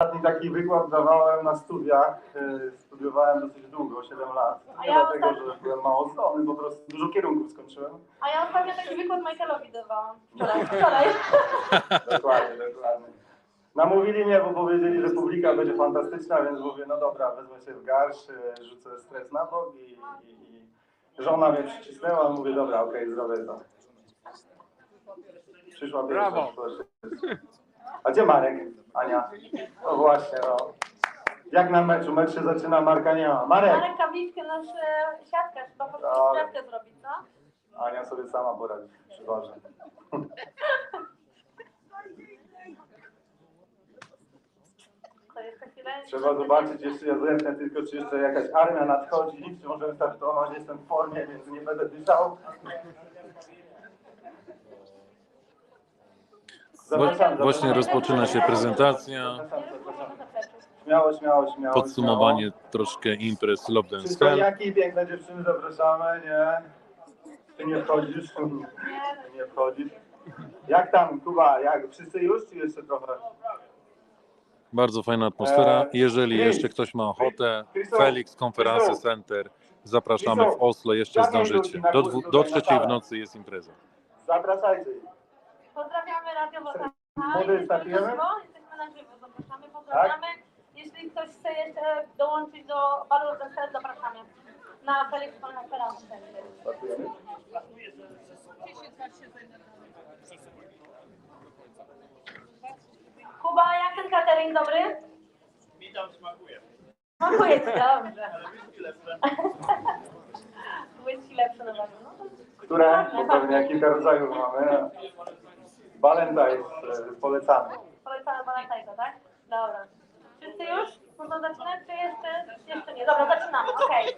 Ostatni taki wykład dawałem na studiach. e, Studiowałem dosyć długo, 7 lat. A Nie ja dlatego, ostatnio- że byłem mało zdolny, po prostu dużo kierunków skończyłem. A ja ostatnio taki wykład Michaelowi dawałam. Wczoraj. Wczoraj. Dokładnie, dokładnie. Namówili mnie, bo powiedzieli, że publika będzie fantastyczna, więc mówię, no dobra, wezmę się w garść, e, rzucę stres na bok i, i, i żona mnie przycisnęła, mówię, dobra, okej, zrobię to. Przyszła pierwsza. Brawo. przyszła. A gdzie Marek? Ania? No właśnie, no. Jak na meczu? Mecz się zaczyna, Marka nie ma. Marek! Marek Kabliczkę, nasz e, siatkarz, chyba po prostu Dobra. siatkę zrobić, co? Ania sobie sama poradzi, przeważnie. To jeszcze chwilę. Trzeba zobaczyć jeszcze, ja zerknę tylko, czy jeszcze jakaś armia nadchodzi, czy możemy startować, jestem w formie, więc nie będę dyszał. Właśnie rozpoczyna się prezentacja. Śmiało, śmiało, śmiało. podsumowanie troszkę imprez Love Dance Wszystko Hell. jaki piękne dziewczyny zapraszamy, nie? Ty nie wchodzisz? Ty nie wchodzisz. Jak tam, Kuba, jak? Wszyscy już, czy jeszcze trochę? Bardzo fajna atmosfera. Eee, Jeżeli Chris. jeszcze ktoś ma ochotę, Chriso, Felix Conference Chriso. Center. Zapraszamy w Oslo, jeszcze zdążycie. Do, dwu, do trzeciej w nocy jest impreza. Zapraszajcie ich. Pozdrawiamy Radio Wokana. Młody, Jesteśmy startujemy? na żywo, Jesteśmy na żywo, zapraszamy, pozdrawiamy. Jeśli ktoś chce jeszcze dołączyć do balu Wesel, zapraszamy. Na Felix Konferencji. Startujemy? Kuba, jak ten catering dobry? Mi tam smakuje, Smakuje ci dobrze. ale. Whisky lepsze na pewno. No to Które? Bo pewnie kilka rodzajów mamy. E, polecamy. Polecamy Balantajka, tak? Dobra. Wszyscy już? Można zaczynać, czy jeszcze, jeszcze nie? Dobra, zaczynamy, okej.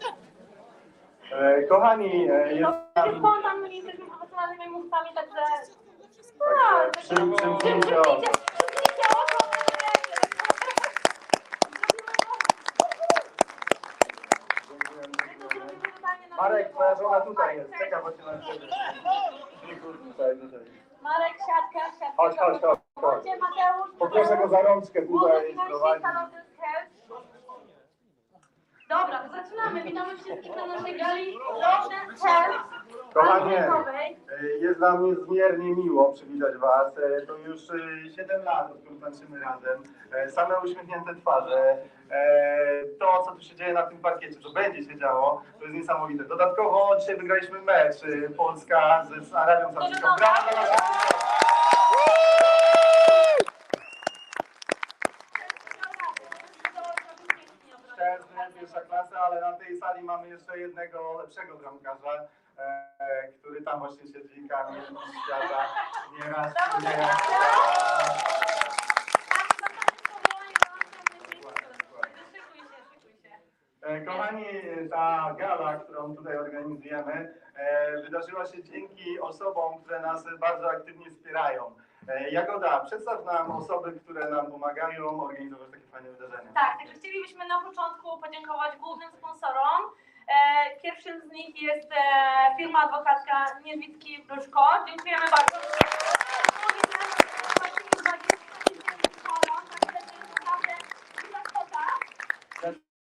E, kochani, e, jest To jest spontan, my nie jesteśmy profesjonalnymi mówcami, także... No, Także przym- przymknijcie oko. Przymknijcie oko, Marek, twoja żona tutaj jest. Czeka, bo cię na ciebie. Tutaj, tutaj. Marek, siatka, siatka. Chodź, chodź, chodź, chodź. Chodźcie, Mateusz. Poproszę go za rączkę tutaj prowadzi. Dobra, to zaczynamy. Witamy wszystkich na naszej gali London Health. Kochanie, e, jest nam niezmiernie miło przywitać Was. E, To już e, 7 lat, odkąd tańczymy razem. E, Same uśmiechnięte twarze. E, tu się dzieje na tym parkiecie, co będzie się działo, to jest niesamowite. Dodatkowo dzisiaj wygraliśmy mecz e, Polska z Arabią Saudyjską. Brawo! dla pierwsza klasa, ale na tej sali mamy jeszcze jednego lepszego bramkarza, e, który tam właśnie siedzi, Kamil świata. Nieraz, nieraz. Kochani, ta gala, którą tutaj organizujemy, e, wydarzyła się dzięki osobom, które nas bardzo aktywnie wspierają. E, Jagoda, przedstaw nam osoby, które nam pomagają organizować takie fajne wydarzenia. Tak, także chcielibyśmy na początku podziękować głównym sponsorom. E, Pierwszym z nich jest firma adwokacka Niedwicki Bruszko. Dziękujemy bardzo.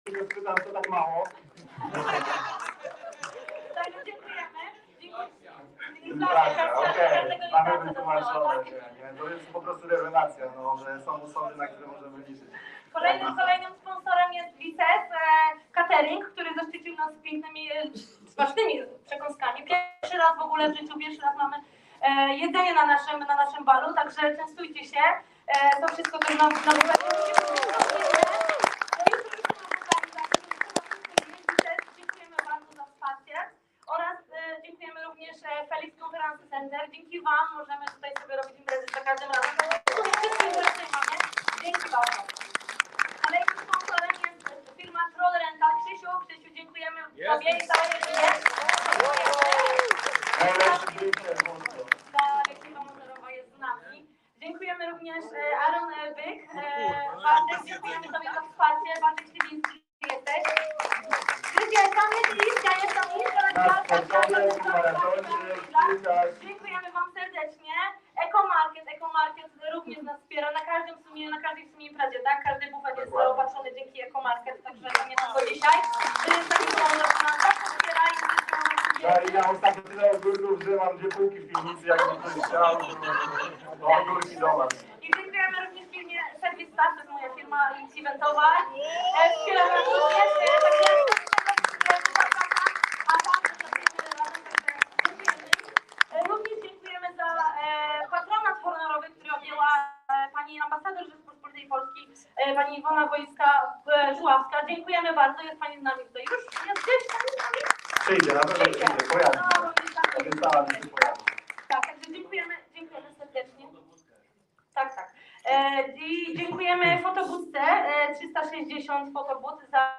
Drugim Ja spytam, co tak mało. Także dziękujemy. Pracę, okej, mamy wytłumaczone. nie? To jest po prostu rewelacja, no, że są osoby, na które możemy liczyć. Kolejnym, kolejnym sponsorem jest Vices e, Catering, który zaszczycił nas pięknymi, e, smacznymi przekąskami. Pierwszy raz w ogóle w życiu, pierwszy raz mamy e, jedzenie na naszym, na naszym balu, także częstujcie się. E, to wszystko też nam na Dziękujemy bardzo za wsparcie oraz e, dziękujemy również e, Felix Conference Center. Dzięki Wam możemy tutaj sobie robić imprezy za każdym razem. Wszystkie imprezy mamy. Dzięki bardzo. Kolejnym sponsorem jest firma Troll Rental. Krzysiu, Krzysiu, dziękujemy Tobie i całej rodzinie. Ta ekipa motorzowa jest z nami. Dziękujemy również e, Aaron e, Byk. E, Bartek, dziękujemy Tobie za wsparcie. Bartek Śliwiński jesteś. Krysia, tam jest Liska, jest tam Liska. Na sportowie, maratonie, kilka Dziękujemy Wam serdecznie. Ekomarket, Ekomarket również nas wspiera na każdym w sumie, na każdej w sumie imprezie, tak? Każdy bufet jest zaopatrzony dzięki Ekomarket, także nie tylko dzisiaj. Taki nas wspiera i to jest Ja, ja ostatnio tyle ogórków, że mam dwie półki w piwnicy, jak mi ktoś chciał, to ogórki do nas. I dziękujemy również firmie Service Staff, to jest moja firma eventowa. Wspiera nas również, także pani Iwona Wojska-Żuławska. Dziękujemy bardzo, jest pani z nami tutaj. Już jest gdzieś pani z nami? Przyjdzie, na pewno przyjdzie, pojawi. No, również tak. Obiecała mi się pojawi. Tak, także dziękujemy, dziękujemy serdecznie. Tak, tak. E, I dziękujemy fotobudce e, 360 fotobud za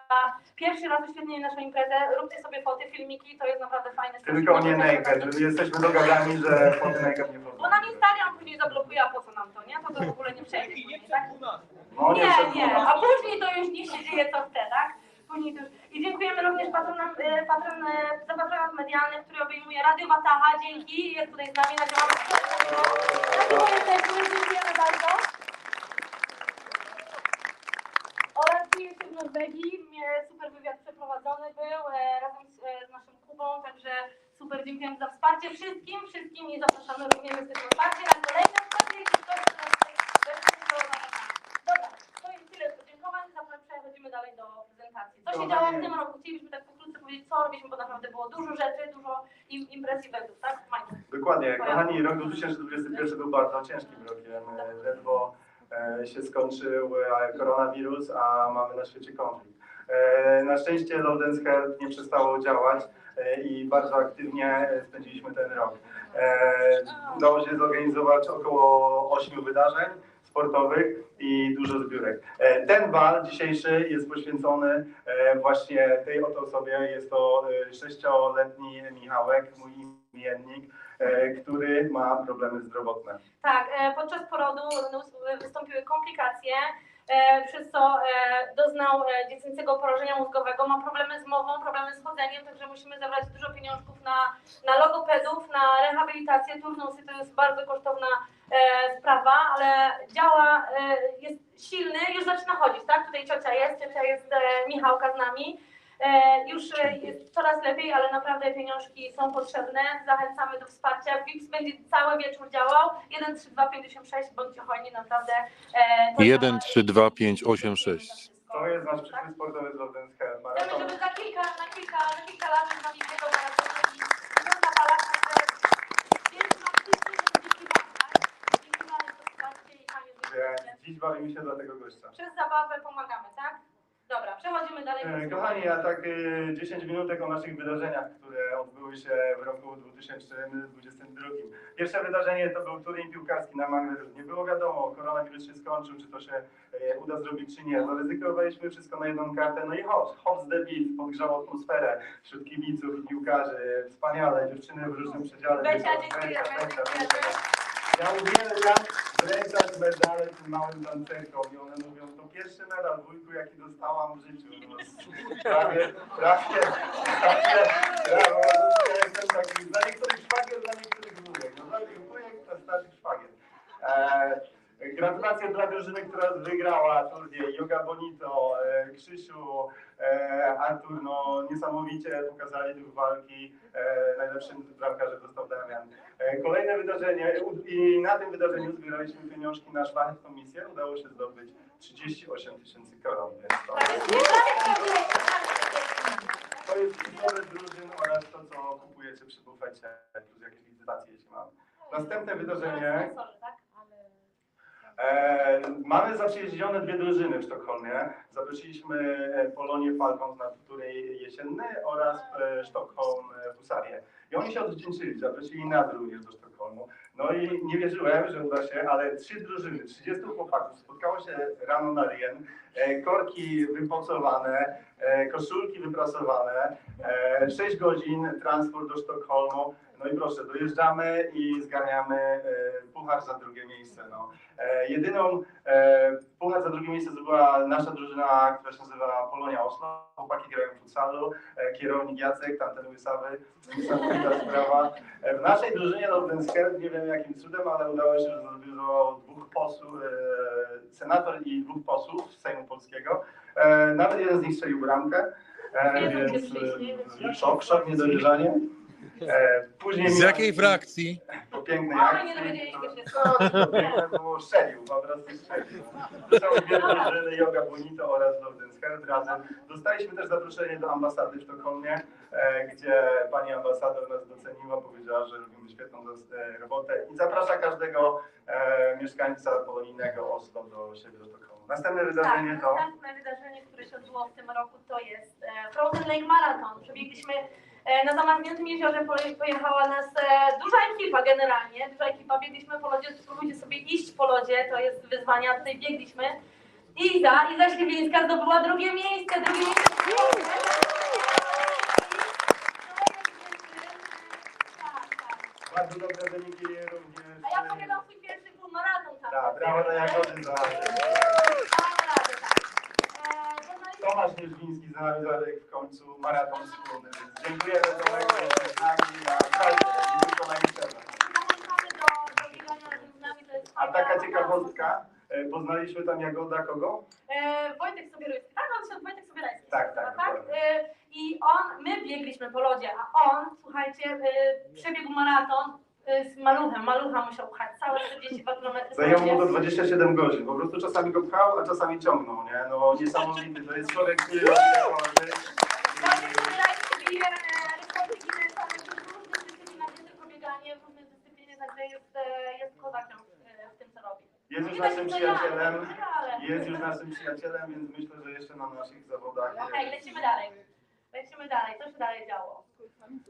pierwszy raz wyświetlenie naszą imprezę. Róbcie sobie foty, filmiki, to jest naprawdę fajne. Tylko nie naked, jesteśmy dogadani, że foty naked nie Bo pozwolą. nam Instagram później zablokuje, a po co nam to, nie? To to w ogóle nie przejdzie później, tak? No Nie, nie, a później to już niech się dzieje co chce, tak? Później to już. I dziękujemy również patronom, e, patron, e, za patronat medialny, który obejmuje Radio Wataha. Dzięki, jest tutaj z nami, nadziałamy Na jesteśmy, dziękujemy bardzo. Oraz dzieje się w Norwegii. Super wywiad przeprowadzony był e, razem z, e, z naszym Kubą, także super dziękujemy za wsparcie wszystkim, wszystkim i zapraszamy również jesteśmy otwarci na kolejne wsparcie, jeśli ktoś chce nas. Dobra, to jest tyle podziękowań, zapraszam, przechodzimy dalej do prezentacji. Co się działo w tym roku? Chcielibyśmy tak pokrótce powiedzieć, co robiliśmy, bo naprawdę było dużo rzeczy, dużo im, imprez i eventów, tak? Majku. Dokładnie, kochani, rok 2021 był bardzo ciężkim rokiem. E, Ledwo się skończył e, koronawirus, a mamy na świecie konflikt. E, Na szczęście London's Health nie przestało działać e, i bardzo aktywnie spędziliśmy ten rok. Udało się zorganizować około 8 wydarzeń sportowych i dużo zbiórek. E, Ten bal dzisiejszy jest poświęcony e, właśnie tej oto osobie. Jest to e, sześcioletni Michałek, mój imiennik, który ma problemy zdrowotne. Tak, podczas porodu wystąpiły komplikacje, przez co doznał dziecięcego porażenia mózgowego, ma problemy z mową, problemy z chodzeniem, także musimy zabrać dużo pieniążków na, na logopedów, na rehabilitację, turnusy, to jest bardzo kosztowna sprawa, ale działa, e, jest silny, już zaczyna chodzić, tak? Tutaj ciocia jest, ciocia jest e, Michałka z nami. E, już e, jest coraz lepiej, ale naprawdę pieniążki są potrzebne. Zachęcamy do wsparcia. WIPS będzie cały wieczór działał. 1, 3, 2, 56, bądźcie hojni, naprawdę. E, to 1, działa 3, 2, 5, 8, 6. To jest nasz przyszły sportowy z Health Chcemy, żeby za kilka, na kilka, na kilka lat z nami biegał i na palach, także wielki wam wszyscy, żeby dzięki wam, tak? Dzięki wam jest to wsparcie Dziś bawimy się dla tego gościa. Przez zabawę pomagamy, tak? Dobra, przechodzimy dalej. E, Kochani, ja tak e, 10 minutek o naszych wydarzeniach, które odbyły się w roku 2022. Pierwsze wydarzenie to był turniej piłkarski na Manglerud. Nie było wiadomo, koronawirus się skończył, czy to się e, uda zrobić, czy nie. Zaryzykowaliśmy wszystko na jedną kartę, no i hop, hop z the beat, podgrzał atmosferę wśród kibiców i piłkarzy. Wspaniale, dziewczyny w różnym przedziale. Becia, Becia, dziękujemy, Becia, dziękujemy. Becia. Ja uwielbiam wręczać medale tym małym tancerkom i one mówią, to pierwszy medal wujku, jaki dostałam w życiu. No, prawie, prawie, prawie, brawo, ja jestem taki, dla niektórych szwagier, dla niektórych wujek. No dla tych wujek to starszych szwagier. E, gratulacje dla drużyny, która wygrała turniej. Yoga Bonito, e, Krzysiu, e, Artur, no niesamowicie pokazali duch walki. E, najlepszym bramkarzem został Damian. Kolejne wydarzenie i na tym wydarzeniu zbieraliśmy pieniążki na szlachetną misję. Udało się zdobyć 38 tysięcy koron, to Tak, jest, to jest nowe drużyn oraz to, co kupujecie przy bufecie, plus jakieś licytacje, jeśli mamy. Następne wydarzenie. E, mamy zaprzyjaźnione dwie drużyny w Sztokholmie. Zaprosiliśmy Polonię Falcons na turniej jesienny oraz e, Sztokholm e, Husarię. I oni się odwdzięczyli, zaprosili nas również do Sztokholmu. No i nie wierzyłem, że uda się, ale trzy drużyny, 30 chłopaków spotkało się rano na Rien, e, korki wypocowane, e, koszulki wyprasowane, e, 6 godzin transport do Sztokholmu. No i proszę, dojeżdżamy i zganiamy e, puchar za drugie miejsce. No. E, jedyną e, puchar za drugie miejsce zdobyła nasza drużyna, która się nazywa Polonia Oslo. Chłopaki grają w futsalu, kierownik Jacek, tamten łysawy, niesamowita sprawa. W naszej drużynie Lorden Skerb, nie wiem jakim cudem, ale udało się, że zdobyło dwóch posłów, senator i dwóch posłów z Sejmu Polskiego. Nawet jeden z nich strzelił bramkę. Więc szok, szok, niedowierzanie. E, później Z jakiej frakcji? po pięknej Ale akcji. nie dowiedzieliśmy się. No, to piękne było strzelił, po prostu strzelił. Yoga Bonito oraz Lorden Skerb razem. Dostaliśmy też zaproszenie do ambasady w Sztokholmie, e, gdzie pani ambasador nas doceniła, powiedziała, że robimy świetną e, robotę i zaprasza każdego mieszkańca polonijnego Oslo do siebie do Sztokholmu. Następne wydarzenie Tak, to... następne wydarzenie, które się odbyło w tym roku, to jest Frozen Lake Marathon. Przebiegliśmy na zamarzniętym jeziorze, poje- pojechała nas e, duża ekipa generalnie, duża ekipa, biegliśmy po lodzie, spróbujcie sobie iść po lodzie, to jest wyzwanie, a tutaj biegliśmy. Iza, Iza Śliwińska zdobyła drugie miejsce, drugie miejsce. Bardzo dobre wyniki również. A ja pamiętam swój pierwszy półmaraton tam. Tak, brawo dla Jagody za... Dałam radę, tak. E, poznaliśmy- Tomasz Nieżwiński za nami w końcu maraton wspólny, dziękujemy Tomek, że jesteś z nami na A taka ciekawostka, e, poznaliśmy tam Jagoda kogo? E, Wojtek Sobierajski, tak, on się Wojtek Sobierajski. Tak, tak, tak? E, I on, my biegliśmy po lodzie, a on, słuchajcie, e, przebiegł maraton z maluchem, malucha musiał pchać całe 42 km. Zajęło mu to 27 godzin, po prostu czasami go pchał, a czasami ciągnął, nie? No niesamowity, to jest człowiek, który robi jest, jest kozakiem w tym, co robi. Jest już naszym przyjacielem, jest już naszym przyjacielem, więc myślę, że jeszcze na naszych zawodach. Okej, lecimy dalej. Lecimy dalej. Co się dalej działo?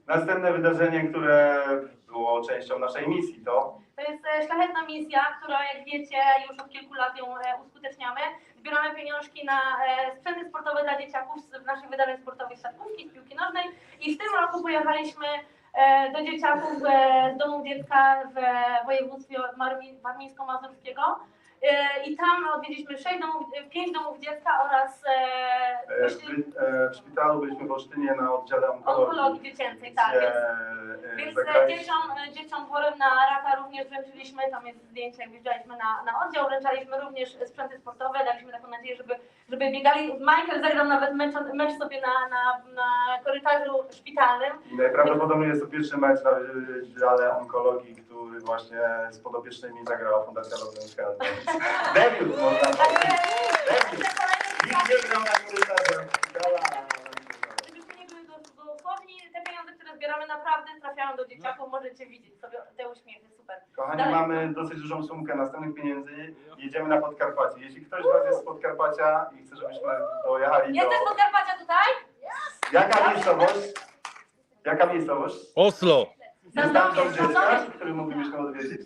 Następne wydarzenie, które było częścią naszej misji, to To jest e, szlachetna misja, która jak wiecie już od kilku lat ją e, uskuteczniamy. Zbieramy pieniążki na e, sprzęty sportowe dla dzieciaków z naszych wydarzeń sportowych z siatkówki, z piłki nożnej i w tym roku pojechaliśmy e, do dzieciaków e, z domu dziecka w województwie marmi- warmińsko-mazurskiego i tam odwiedziliśmy sześć domów, e, pięć domów dziecka oraz e, e, w, e, w szpitalu byliśmy w Olsztynie na oddziale onkologii. onkologii dziecięcej, tak. Więc e, Więc e, dzieciom, e, dzieciom chorym na raka również wręczyliśmy, tam jest zdjęcie, jak wjeżdżaliśmy na, na oddział, wręczaliśmy również sprzęty sportowe, daliśmy taką nadzieję, żeby, żeby biegali. Michael zagrał nawet mecz, mecz sobie na, na, na korytarzu szpitalnym. Najprawdopodobniej jest to pierwszy mecz na wydziale onkologii, który właśnie z podopiecznymi zagrała Fundacja Lodzenska. Debiut można powiedzieć. Debiut. Nikt nie grał na korytarzu Żebyśmy nie byli dosłowni, te pieniądze, które zbieramy naprawdę trafiają do dzieciaków, możecie widzieć sobie te uśmiechy, super. Kochani, Dalej. mamy dosyć dużą sumkę następnych pieniędzy. Jedziemy na Podkarpacie. Jeśli ktoś z Was jest z Podkarpacia i chce, żebyśmy dojechali do... Jesteś z Podkarpacia tutaj? Jaka miejscowość? Jaka miejscowość? Oslo. Jest tam Zazdrowiec, dziecka, który moglibyśmy odwiedzić?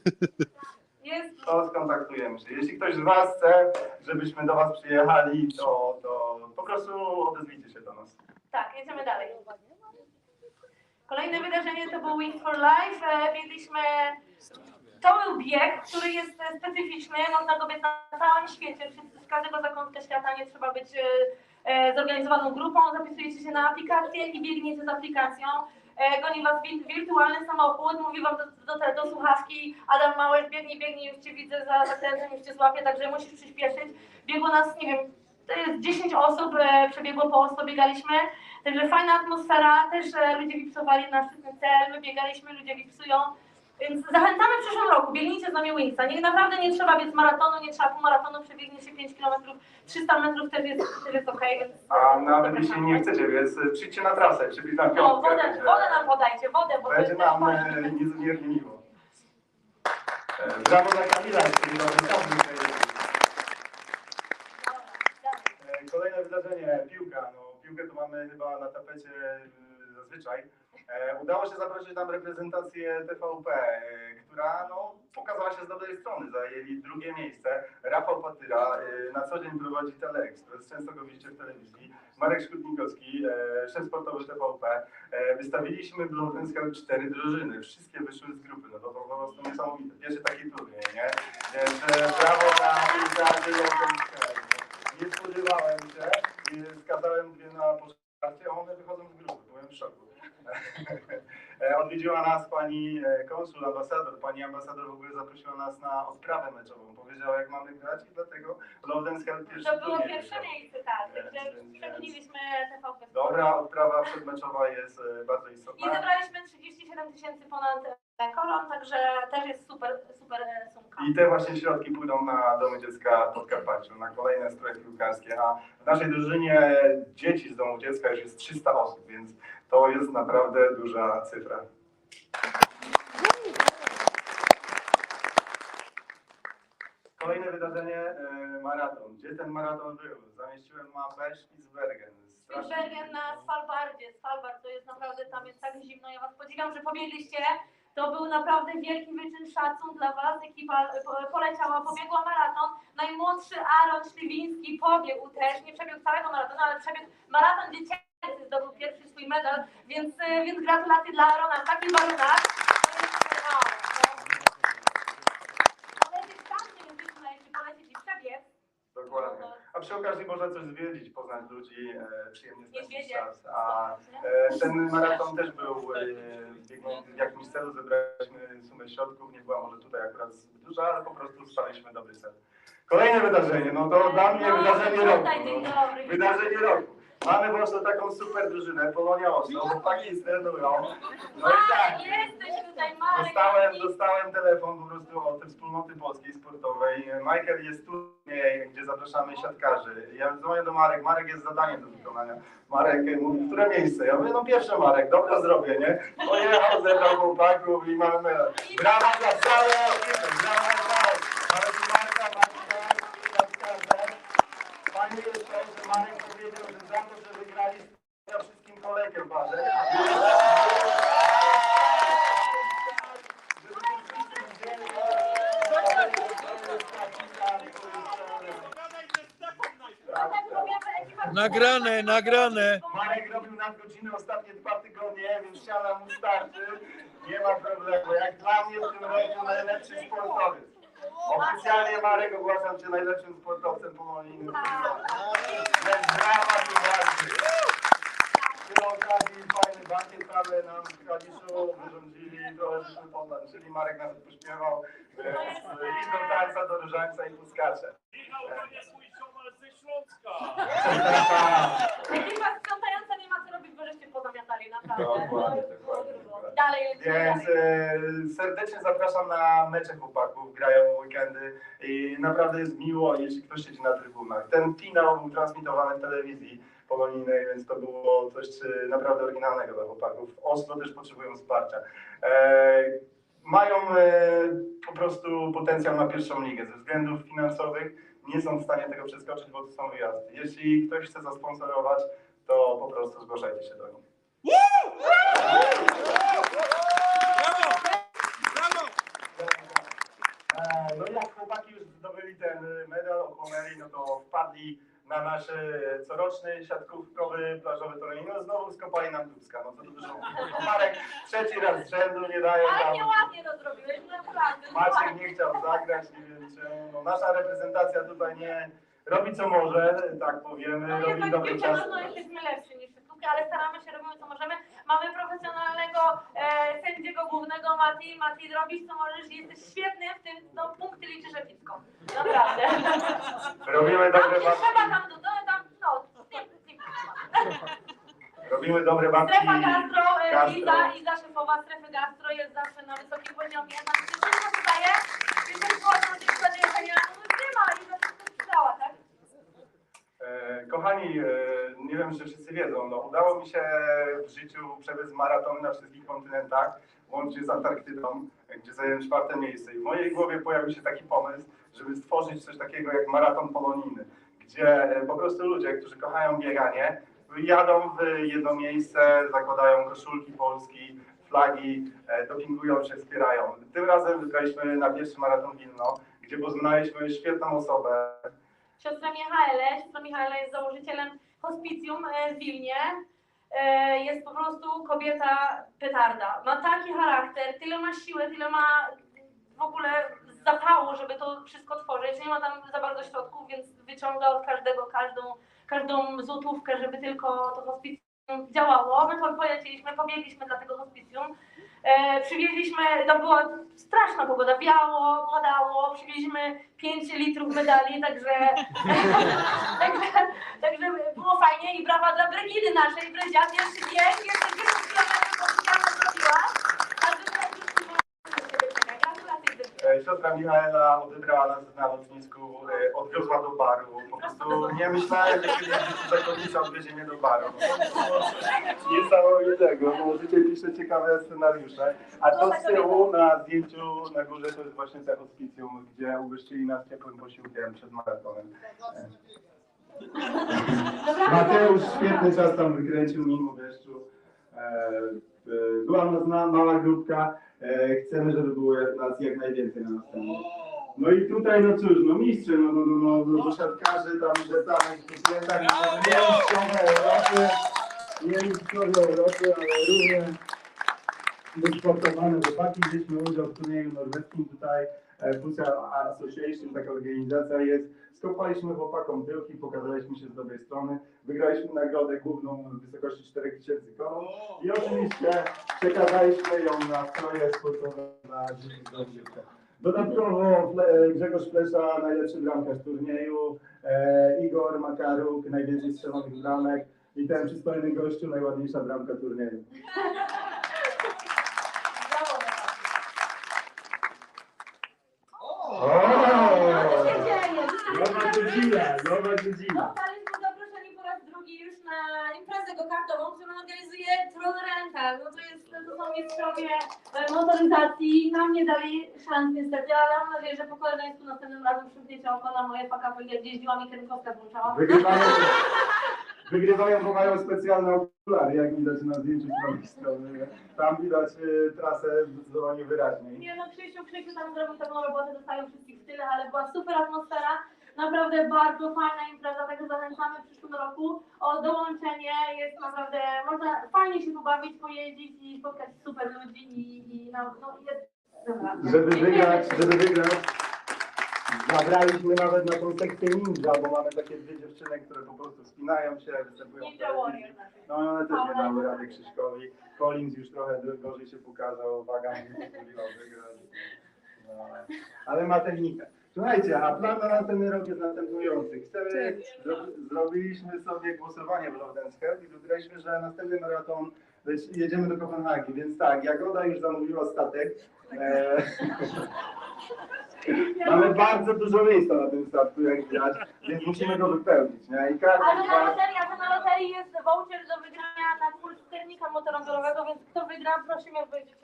Jest To skontaktujemy się. Jeśli ktoś z Was chce, żebyśmy do Was przyjechali, to, to po prostu odezwijcie się do nas. Tak, jedziemy dalej. Kolejne wydarzenie to był Wings for Life. E, Biegliśmy, to był bieg, który jest e, specyficzny, można go biec na całym świecie, wszyscy z każdego zakątka świata, nie trzeba być e, e, zorganizowaną grupą, zapisujecie się na aplikację i biegniecie z aplikacją. Goni was wir- wirtualny samochód, mówi wam do, do, te- do słuchawki Adam Małeś, biegnij, biegnij, już cię widzę za zakrętem, już cię złapię, także musisz przyspieszyć. Biegło nas, nie wiem, to jest 10 osób, e, przebiegło po Oslo, biegaliśmy. Także fajna atmosfera, też e, ludzie wipsowali nasz cel, my biegaliśmy, ludzie wipsują. Więc zachęcamy w przyszłym roku, biegnijcie z nami Wingsa. Nie, naprawdę nie trzeba biec maratonu, nie trzeba półmaratonu, przebiegnie się 5 km, 300 metrów też jest, też jest okej. więc A nawet jeśli zapraszamy. nie chcecie, więc przyjdźcie na trasę, przyjdźcie na No, piątkę. wodę, będzie- wodę nam podajcie, wodę, bo to Będzie nam e, niezmiernie miło. E, Brawo dla Kamila, dalej. E, Kolejne wydarzenie, piłka. No, piłkę to mamy chyba na tapecie zazwyczaj. E, Udało się zaprosić nam reprezentację TVP, e, która no, pokazała się z dobrej strony. Zajęli drugie miejsce. Rafał Patyra e, na co dzień prowadzi Teleekspres, często go widzicie w telewizji. Marek Szkutnikowski, szef sportowy TVP. Wystawiliśmy Lotenskel cztery drużyny. Wszystkie wyszły z grupy. No to, po prostu niesamowite. Pierwszy taki turniej, nie? Więc brawo dla. Nie spodziewałem się. Skazałem dwie na pożarcie, a one wychodzą z grupy. Byłem w szoku. E, Odwiedziła nas pani e, konsul, ambasador. Pani ambasador w ogóle zaprosiła nas na odprawę meczową. Powiedziała, jak mamy grać i dlatego Lodenskel pierwszy To było pierwsze miejsce, tak. Przegoniliśmy TVP. Dobra odprawa przedmeczowa jest e, bardzo I istotna. zebraliśmy 37 tysięcy ponad e, koron, także też jest super, super e, sumka. I te właśnie środki pójdą na domy dziecka w Podkarpaciu, na kolejne stroje piłkarskie, a w naszej drużynie dzieci z domu dziecka już jest 300 osób, więc to jest naprawdę duża cyfra. Kolejne wydarzenie, e, maraton. Gdzie ten maraton był? Zamieściłem mapę Spitsbergen. Spitsbergen na Svalbardzie. Svalbard to jest naprawdę, tam jest tak zimno. Ja Was podziwiam, że pobiegliście. To był naprawdę wielki wyczyn szacun dla Was. Ekipa e, po- poleciała, pobiegła maraton. Najmłodszy Aaron Śliwiński pobiegł też, nie przebiegł całego maratonu, ale przebiegł maraton dziecięcy, zdobył pierwszy swój medal, więc, e, więc gratulacje dla Arona w takich warunkach. To jest wow. no. Polecieć tam nie jesteśmy, jeśli polecieć i przebiec. Dokładnie. A przy okazji można coś zwiedzić, poznać ludzi, e, przyjemnie spędzić czas. A e, ten maraton też był e, w jakimś celu, zebraliśmy sumę środków, nie była może tutaj akurat zbyt duża, ale po prostu staliśmy dobry cel. Kolejne wydarzenie, no to dla mnie No, wydarzenie roku. tutaj dzień No. Wydarzenie roku. Mamy po prostu taką super drużynę, Polonia Oslo, chłopaki trenują. No i tak. Marek, jesteś tutaj, Marek. Dostałem, dostałem telefon po prostu od wspólnoty polskiej sportowej. Michael jest turniej, gdzie zapraszamy siatkarzy. Ja dzwonię do Marek, Marek jest zadanie do wykonania. Marek mówi, które miejsce? Ja mówię, no pierwsze Marek, dobra zrobię, nie? Pojechał, zebrał chłopaków i mamy medal. Brawa dla całej ekipy, brawa dla całej. Mamy tu Marka, Marka, siatkarze. Fajnie jest to, że Marek powiedział, że za to, że wygrali, ja wszystkim kolejkę ważę. Pogadaj ze Stefą najpierw. Potem powiemy, ekipa- Nagrane, nagrane. Marek robił nadgodziny ostatnie dwa tygodnie, więc siana mu starczy. Nie ma problemu. Jak dla mnie w tym roku najlepszy sportowiec. Oficjalnie Marek ogłaszam Cię najlepszym sportowcem polonijnym. Więc brawa tu bardzo. Przy okazji fajny bankiet prawy nam w Kaliszu wyrządzili, trochę żeśmy podłączyli. Marek nawet pośpiewał. Idź do tańca, do różańca i puskacze. Śląska. Ekipa sprzątająca nie ma co robić, bo żeście pozamiatali, naprawdę. Dokładnie, dokładnie, dokładnie. Dalej, Więc e, serdecznie zapraszam na mecze chłopaków, grają w weekendy i naprawdę jest miło, jeśli ktoś siedzi na trybunach. Ten finał był transmitowany w telewizji polonijnej, więc to było coś e, naprawdę oryginalnego dla chłopaków. Oslo też potrzebują wsparcia. E, mają e, po prostu potencjał na pierwszą ligę. Ze względów finansowych nie są w stanie tego przeskoczyć, bo to są wyjazdy. Jeśli ktoś chce zasponsorować, to po prostu zgłaszajcie się do nich. E, No i jak chłopaki już zdobyli ten medal, ochłonęli, no to wpadli na nasz coroczny siatkówkowy plażowy turniej. No znowu skopali nam dubska, no co tu dużo. No, Marek trzeci raz z rzędu nie daje Ale tam. nieładnie to zrobiłeś, naprawdę. Maciek nieładnie. nie chciał zagrać, nie wiem czemu. No, nasza reprezentacja tutaj nie robi co może, tak powiemy, No robi dobry czas. no, no jesteśmy lepsi niż szybkówki, ale staramy się, robimy co możemy. Mamy profesjonalnego e, sędziego głównego Mati. Mati, robisz co możesz, jesteś świetny w tym, no punkty liczysz epicko. Naprawdę. Robimy Tam dobre nie trzeba babki. tam do domu, tam, no, nie, nie Robimy dobre babki. Strefa gastro, e, Gastro. Iza, Iza szefowa strefy gastro jest zawsze na wysokim poziomie. Znaczy, wszystko zostaje, jeżeli wchodzą gdzieś do jedzenia, no nie ma, Iza wszystko sprzedała, tak? E, Kochani, e, nie wiem, czy wszyscy wiedzą, no, udało mi się w życiu przebiec maraton na wszystkich kontynentach, łącznie z Antarktydą, gdzie zająłem czwarte miejsce. I w mojej głowie pojawił się taki pomysł, żeby stworzyć coś takiego jak maraton polonijny, gdzie e, po prostu ludzie, którzy kochają bieganie, jadą w jedno miejsce, zakładają koszulki Polski, flagi, e, dopingują się, wspierają. Tym razem wybraliśmy na pierwszy maraton Wilno, gdzie poznaliśmy świetną osobę, Siostra Michaele. Siostra Michaela jest założycielem hospicjum e, w Wilnie. E, Jest po prostu kobieta petarda. Ma taki charakter, tyle ma siły, tyle ma w ogóle zapału, żeby to wszystko tworzyć. Nie ma tam za bardzo środków, więc wyciąga od każdego każdą, każdą złotówkę, żeby tylko to hospicjum działało. My po- polecieliśmy, pobiegliśmy dla tego hospicjum. E, przywieźliśmy, to była straszna pogoda, biało, padało, przywieźliśmy 5 litrów medali, także, także, także było fajnie i brawa dla Brygidy naszej, Brydzia, pierwszy bieg, jeszcze 10 km powiedziałam, zrobiła, a wy tak już nie Gratulacje Brygi. E, Siostra Michaela odebrała nas na lotnisku, e, odwiozła do baru. Po prostu nie myślałem, że kiedyś zakonnicza odwiezie mnie do baru. Niesamowitego, bo życie pisze ciekawe scenariusze. A to z tyłu na zdjęciu na górze to jest właśnie te hospicjum, gdzie ugościli nas ciepłym posiłkiem przed maratonem. Mateusz świetny czas tam wykręcił mimo deszczu. E, e, Była nas ma- mała grupka. E, Chcemy, żeby było nas jak najwięcej na następnym. No i tutaj, no cóż, no mistrze, no, no, no, no, no siatkarzy tam, że tam no, nie mistrzowie Europy, nie mistrzowie Europy, ale równie wysportowane chłopaki. Wzięliśmy udział w turnieju norweskim tutaj, e, Futsal Association, taka organizacja jest. Skopaliśmy chłopakom tyłki, pokazaliśmy się z dobrej strony. Wygraliśmy nagrodę główną w wysokości 4000 koron i oczywiście przekazaliśmy ją na stroje sportowe na dzieci. Dodatkowo Fle- Grzegorz Flesza, najlepszy bramkarz turnieju, e, Igor Makaruk, najwięcej strzelonych bramek i ten przystojny gościu, najładniejsza bramka turnieju. Brawo, O! Co się dzieje? Nowa godzina. Zostaliśmy zaproszeni po raz drugi już na imprezę go-kartową, którą organizuje Tron Rental. No to, jest, to są mistrzowie e, motoryzacji. Nam nie dali szans niestety, ale mam nadzieję, że po koleżeństwu następnym razem przymkniecie oko na moje fakapy, jak jeździłam i kierunkowska włączałam. Wygrywają, wygrywają, bo mają specjalne okulary, jak widać na zdjęciu z prawej strony. Tam widać e, trasę zdecydowanie wyraźniej. Nie no, Krzysiu, Krzysiu tam zrobił taką robotę, dostają wszystkich w tyle, ale była super atmosfera. Naprawdę bardzo fajna impreza, także zachęcamy w przyszłym roku o dołączenie. Jest naprawdę, można fajnie się pobawić, pojeździć i spotkać super ludzi i, i no, no jest. Żeby wygrać, żeby wygrać, zabraliśmy nawet na tą sekcję ninja, bo mamy takie dwie dziewczyny, które po prostu spinają się, występują w Ninja telewizji. Warrior. No one też nie dały rady Krzyśkowi. Collins już trochę gorzej się pokazał, Wagan nie pozwoliła wygrać. No, ale ma technikę. Słuchajcie, a plan na następny rok jest następujący. Chcemy, zro, zrobiliśmy sobie głosowanie w Lordenskep i wybraliśmy, że następny maraton jedziemy do Kopenhagi, więc tak, Jagoda już zamówiła statek. E, mamy bardzo dużo miejsca na tym statku, jak widać, więc musimy go wypełnić. Nie? I każdy Ale z na was- loterii, a to na loterii jest voucher do wygrania sternika motorowego, więc kto wygra, prosimy, będziecie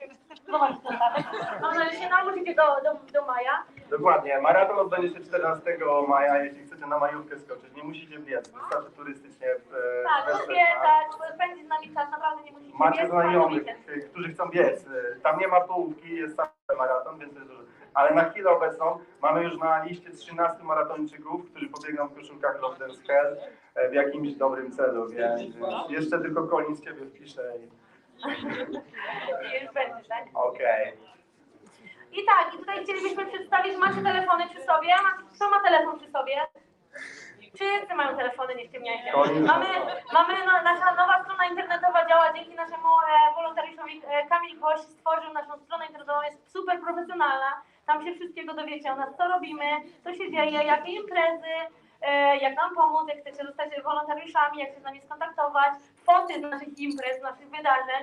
zobaczyć ten statek. Mam nadzieję, że się nauczycie do, do, do maja. Dokładnie. Maraton odbędzie się 14 maja, jeśli chcecie na majówkę skoczyć. Nie musicie biec, wystarczy turystycznie w, e, Tak, wesprzeć lubię, nas. tak, spędzić z nami czas, naprawdę nie musicie Macie biec, fajny znajomych, którzy chcą biec. Tam nie ma połówki, jest sam maraton, więc to jest dużo. Ale na chwilę obecną mamy już na liście 13 maratończyków, którzy pobiegną w koszulkach London's Hell e, w jakimś dobrym celu, więc jeszcze tylko Collins ciebie wpiszę. i- już będzie, tak? Okej. I tak, i tutaj chcielibyśmy przedstawić, macie telefony przy sobie? Kto ma telefon przy sobie? Wszyscy mają telefony, nie ściemniajcie. Mamy, mamy no, nasza nowa strona internetowa działa dzięki naszemu e, wolontariuszowi e, Kamil Goś stworzył naszą stronę internetową, jest super profesjonalna. Tam się wszystkiego dowiecie o nas, co robimy, co się dzieje, jakie imprezy, e, jak nam pomóc, jak chcecie zostać wolontariuszami, jak się z nami skontaktować, foty z naszych imprez, z naszych wydarzeń.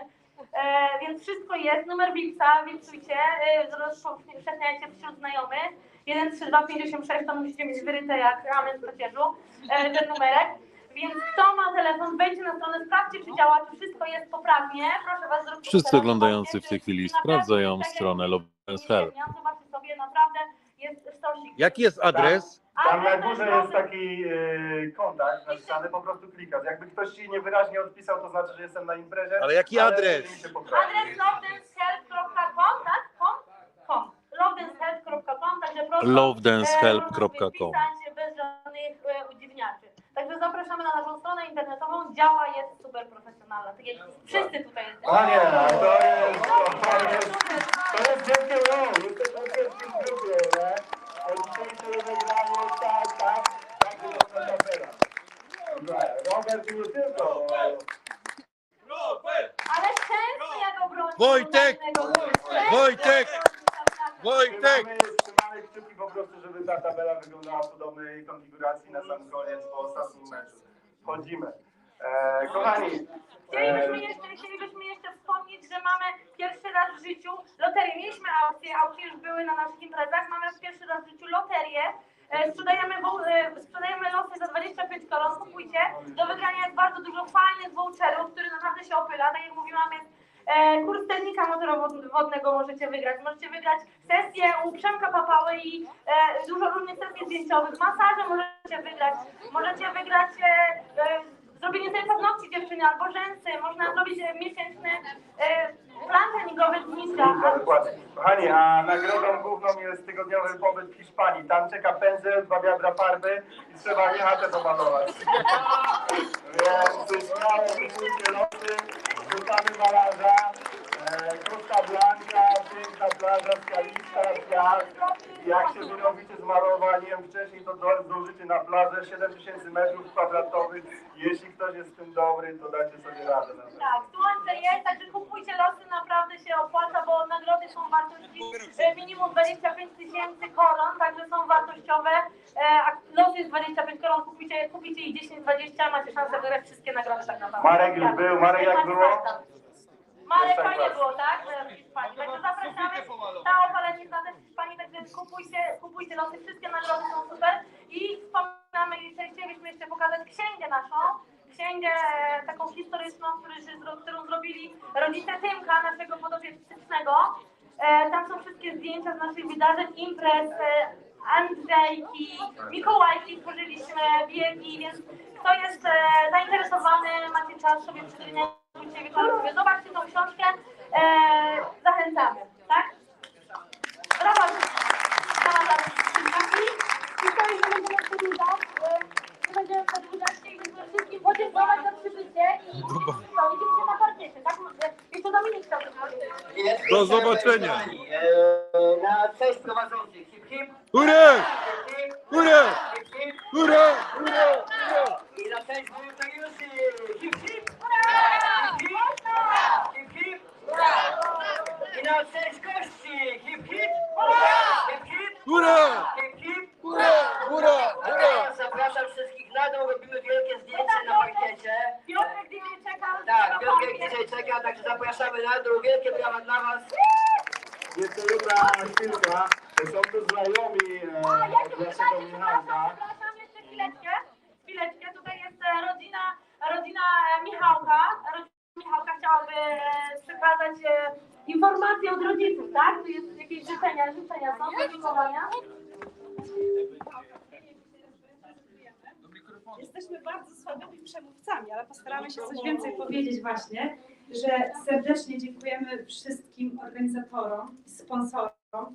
E, więc wszystko jest, numer Wipsa, wipsujcie, e, rozpowszechniajcie wśród znajomych. 1, 3, 2, 56 to musicie mieć wyryte jak ramen z pacierzu, e, ten numerek. Więc kto ma telefon, wejdźcie na stronę, sprawdźcie czy działa, czy wszystko jest poprawnie. Proszę Was, zróbcie Wszyscy oglądający w tej chwili sprawdzają tak stronę jest. Lobens Jaki jest adres? Tam na górze jest taki e, kontakt napisany, po prostu klikasz. Jakby ktoś ci niewyraźnie odpisał, to znaczy, że jestem na imprezie. Ale jaki adres? mi się poprawi. Adres lovedenshelp.com, tak? Com? Com. lovedenshelp.com, także proszę Lovedenshelp.com. e, wpisać bez żadnych e, udziwniaczy. Także zapraszamy na naszą stronę internetową. Działa, jest super profesjonalna. Tak jak wszyscy tutaj jesteśmy. O nie, no, to jest, to jest, to jest dziecko Row, jesteśmy w pierwszym grupie, nie? To dzisiejsze rozegranie, tak, tak, tak, to jest kapela. Robert nie tylko! Ale często jak. Wojtek! Wojtek! Wojtek! trzymamy kciuki po prostu, żeby ta tabela wyglądała w podobnej konfiguracji na sam koniec po ostatnim meczu. Wchodzimy. E, kochani, Chcielibyśmy e, jeszcze, chcielibyśmy że mamy pierwszy raz w życiu loterię. Mieliśmy aukcje, aukcje już były na naszych imprezach. Mamy pierwszy raz w życiu loterię. E, Sprzedajemy, e, sprzedajemy losy za 25 koron, kupujcie. Do wygrania jest bardzo dużo fajnych voucherów, który naprawdę się opyla. Tak jak mówiłam, jest e, kurs technika motorowodnego możecie wygrać. Możecie wygrać sesję u Przemka Papały i dużo różnych sesji zdjęciowych. Masaże możecie wygrać. Możecie wygrać zrobienie sobie paznokci dziewczyny albo rzęsy. Można zrobić e, miesięczny e, plan treningowy z. Super, dokładnie. Kochani, a nagrodą główną jest tygodniowy pobyt w Hiszpanii. Tam czeka pędzel, dwa wiadra farby i trzeba nie chatę pomalować. Więc śmiało kupujcie losy, rzucamy malarza, Costa Blanca, piękna plaża, skalista, piach. Jak się wyrobicie z malowaniem wcześniej, to zdążycie na plażę 7000 metrów kwadratowych. Jeśli ktoś jest w tym dobry, to dacie sobie radę. na pewno. Tak, słońce jest, także kupujcie losy, naprawdę się opłaca, bo nagrody są wartości e, minimum 25 tysięcy koron, także są wartościowe. E, A los jest 25 koron, kupujcie, kupicie ich 10-20, macie szansę wygrać wszystkie nagrody tak naprawdę. Marek już był. Marek, jak było? Tak fajnie było, tak? W Hiszpanii. Także zapraszamy na opalenie klasy w Hiszpanii, także kupujcie, kupujcie losy, wszystkie nagrody są super. I wspominamy, chcielibyśmy jeszcze pokazać księgę naszą, księgę taką historyczną, którą zrobili rodzice Tymka, naszego podopiecznego. E, tam są wszystkie zdjęcia z naszych wydarzeń, imprez, Andrzejki, Mikołajki, tworzyliśmy biegi, więc kto jest e, zainteresowany, macie czas sobie przyczyniać sobie zobaczcie tą książkę, e, zachęcamy, tak? Brawa, brawa dla wszystkich. I to nie będziemy przedłużać, e, nie będziemy przedłużać, chcielibyśmy wszystkim podziękować za przybycie i widzimy się na parkiecie, tak? Jeszcze Dominik chciał coś powiedzieć. Jest Do zobaczenia. Eee, Na cześć prowadzących. Hip hip. Hurra! Hip hip. Hurra! Hip hip. Hurra! Hurra! Hurra! I na cześć wolontariuszy. Hip hip. Hip hip. Hip hip. I na cześć gości. Hip hip. Hip hip. Hurra! Hip hip. Hurra! Hurra! A Hurra! teraz zapraszam wszystkich na dół. Robimy wielkie zdjęcie na parkiecie. Piotrek DJ czeka. Tak, Piotrek dzisiaj czeka, także zapraszamy na dół. Wielkie brawa dla was. Jeszcze jedna chwilka. Są tu znajomi e, A, ja się od naszego przepraszam, Michałka. przepraszam, przepraszam, jeszcze chwileczkę. Chwileczkę, tutaj jest e, rodzina, rodzina e, Michałka. Rodzina Michałka chciałaby przekazać e, informacje od rodziców, tak? Tu jest jakieś życzenia, życzenia są, podziękowania. Jesteśmy bardzo słabymi przemówcami, ale postaramy się coś więcej powiedzieć właśnie, że serdecznie dziękujemy wszystkim organizatorom i sponsorom,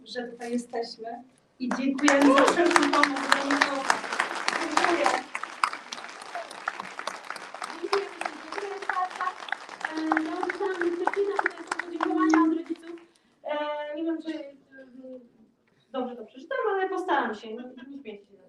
że tutaj jesteśmy i dziękujemy za wszelką pomoc. Dziękuję, dziękuję bardzo. E, Ja napisałam Krystyna, tutaj są podziękowania od rodziców. E, Nie wiem, czy e, dobrze to przeczytam, ale postaram się. Nie, nie śmiejcie się.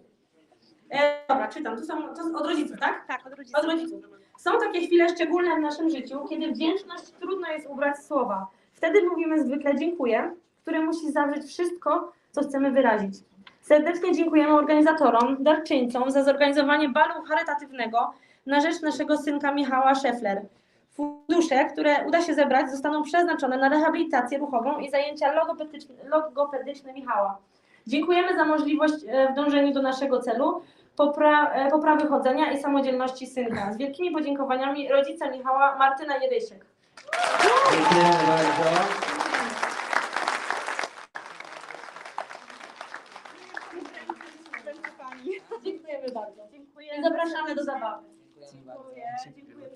E, Dobra, czytam. To są to od rodziców, tak? Tak, od Od rodziców. rodziców. Są takie chwile szczególne w naszym życiu, kiedy wdzięczność trudno jest ubrać słowa. Wtedy mówimy zwykle dziękuję, które musi zawrzeć wszystko, co chcemy wyrazić. Serdecznie dziękujemy organizatorom, darczyńcom za zorganizowanie balu charytatywnego na rzecz naszego synka Michała Szefler. Fundusze, które uda się zebrać, zostaną przeznaczone na rehabilitację ruchową i zajęcia logopedyczne, logopedyczne Michała. Dziękujemy za możliwość e, w dążeniu do naszego celu, popra, e, poprawy chodzenia i samodzielności synka. Z wielkimi podziękowaniami rodzica Michała Martyna Jerysiek. Dziękujemy bardzo. Dziękujemy bardzo. I Dziękujemy. zapraszamy do zabawy. Dziękuję. Dziękujemy.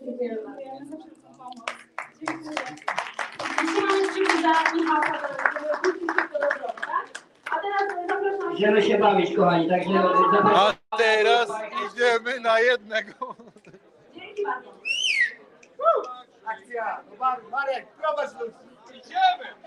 Dziękujemy za wszelką pomoc. Dziękuję. Kciuki za Michała, żeby wrócił szybko do zdrowia, tak? A teraz zapraszam Idziemy się bawić, kochani, także. A teraz idziemy na jednego. Dzięki bardzo. Akcja! Marek, prowadź ludzi! Idziemy!